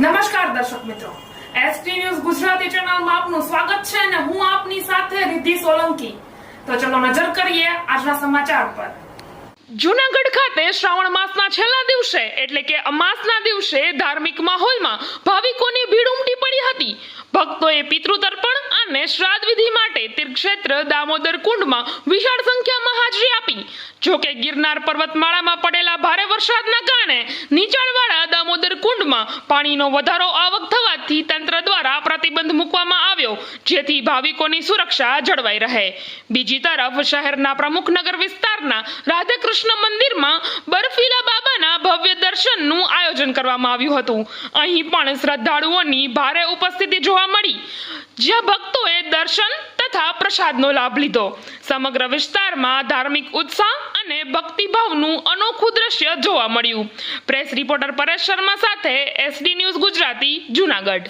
નમસ્કાર દર્શક મિત્રો. એસટી ન્યૂઝ ગુજરાતી ચેનલમાં આપનું સ્વાગત છે અને હું આપની સાથે રિદ્ધિ સોલંકી. તો ચલો નજર કરીએ આજના સમાચાર પર. જુનાગઢ ખાતે શ્રાવણ માસના છેલ્લા દિવસે, એટલે કે અમાસના દિવસે, ધાર્મિક માહોલમાં ભાવિકોની ભીડ ઉમટી પડી હતી. ભક્તોએ પિતૃતર્પણ અને શ્રાદ્ધ વિધિ માટે તીર્થક્ષેત્ર દામોદર કુંડમાં વિશાળ સંખ્યામાં હાજરી આપી. જોકે ગિરનાર પર્વતમાળામાં પડેલા ભારે વરસાદના કારણે નીચાણવાળા કુંડમાં પાણીનો વધારો આવક થવાથી તંત્ર દ્વારા પ્રતિબંધ મૂકવામાં આવ્યો, જેથી ભાવિકોની સુરક્ષા જળવાઈ રહે. બીજી તરફ, શહેરના પ્રમુખ નગર વિસ્તારના રાધાકૃષ્ણ મંદિરમાં બર્ફીલા બાબાના ભવ્ય દર્શનનું આયોજન કરવામાં આવ્યું હતું. અહીં પણ શ્રદ્ધાળુઓની ભારે ઉપસ્થિતિ જોવા મળી. જ્યાં ભક્તોએ દર્શન તથા પ્રસાદનો લાભ લીધો. સમગ્ર વિસ્તારમાં ધાર્મિક ઉત્સાહ અને ભક્તિભાવનું અનોખું દ્રશ્ય જોવા મળ્યું. પ્રેસ રિપોર્ટર પરેશ શર્મા સાથે એસડી ન્યૂઝ ગુજરાતી, જુનાગઢ.